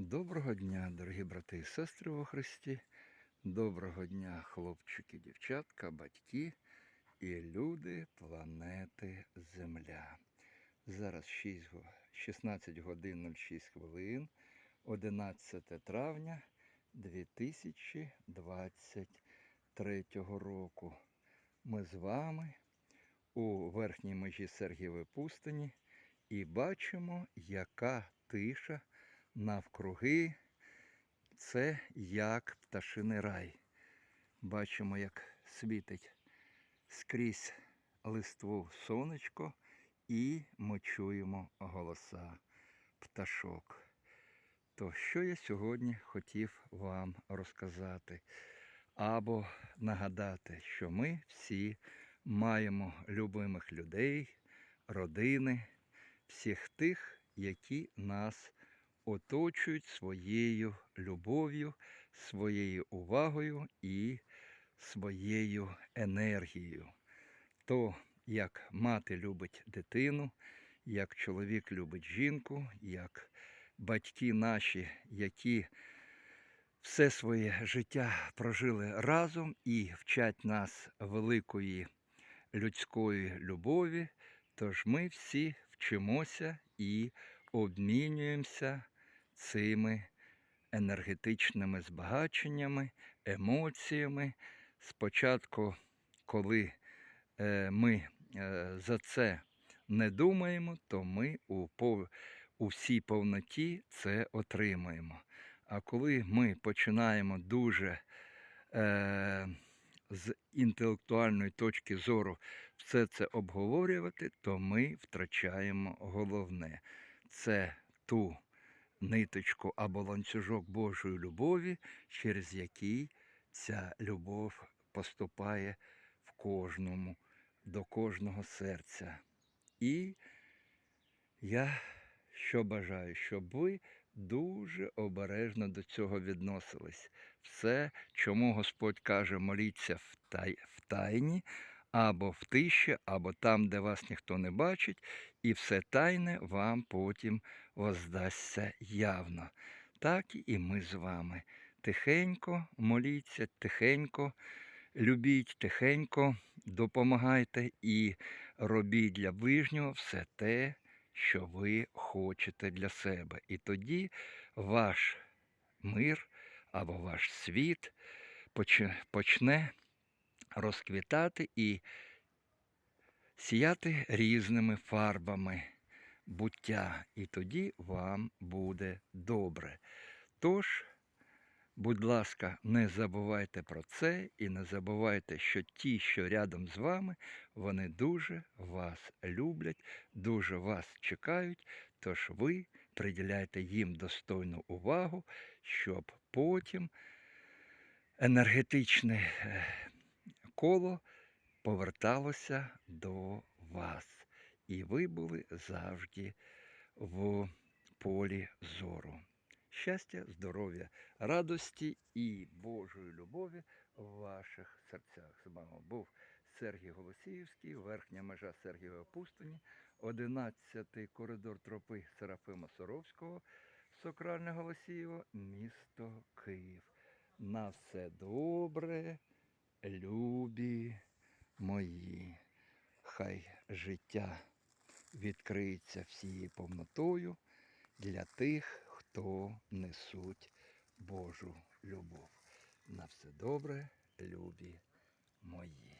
Доброго дня, дорогі брати і сестри во Христі. Доброго дня, хлопчики, дівчатка, батьки і люди планети Земля. Зараз 6, 16 годин 06 хвилин, 11 травня 2023 року. Ми з вами у верхній межі Сергієвої пустині і бачимо, яка тиша навкруги. Це як пташиний рай. Бачимо, як світить скрізь листву сонечко, і ми чуємо голоса пташок. То що я сьогодні хотів вам розказати? Або нагадати, що ми всі маємо любимих людей, родини, всіх тих, які нас оточують своєю любов'ю, своєю увагою і своєю енергією. То, як мати любить дитину, як чоловік любить жінку, як батьки наші, які все своє життя прожили разом і вчать нас великої людської любові, тож ми всі вчимося і обмінюємося цими енергетичними збагаченнями, емоціями. Спочатку, коли е, ми е, за це не думаємо, то ми у, у всій повноті це отримаємо. А коли ми починаємо дуже е, з інтелектуальної точки зору все це обговорювати, то ми втрачаємо головне це ту ниточку або ланцюжок Божої любові, через який ця любов поступає в кожному, до кожного серця. І я що бажаю, щоб ви дуже обережно до цього відносились. Все, чому Господь каже, моліться в, тайні, або в тиші, або там, де вас ніхто не бачить, і все тайне вам потім воздасться явно. Так і ми з вами. Тихенько моліться, тихенько любіть, тихенько допомагайте і робіть для ближнього все те, що ви хочете для себе. І тоді ваш мир або ваш світ почне розквітати і сіяти різними фарбами буття, і тоді вам буде добре. Тож, будь ласка, не забувайте про це і не забувайте, що ті, що рядом з вами, вони дуже вас люблять, дуже вас чекають, тож ви приділяйте їм достойну увагу, щоб потім енергетичне е, коло поверталося до вас. І ви були завжди в полі зору. Щастя, здоров'я, радості і Божої любові в ваших серцях. З вами був Сергій Голосіївський, верхня межа Сергієвої пустині, 11-й коридор тропи Серафима Соровського, Сокральне Голосіїво, місто Київ. На все добре, любі мої. Хай життя відкриється всією повнотою для тих, хто несуть Божу любов. На все добре, любі мої.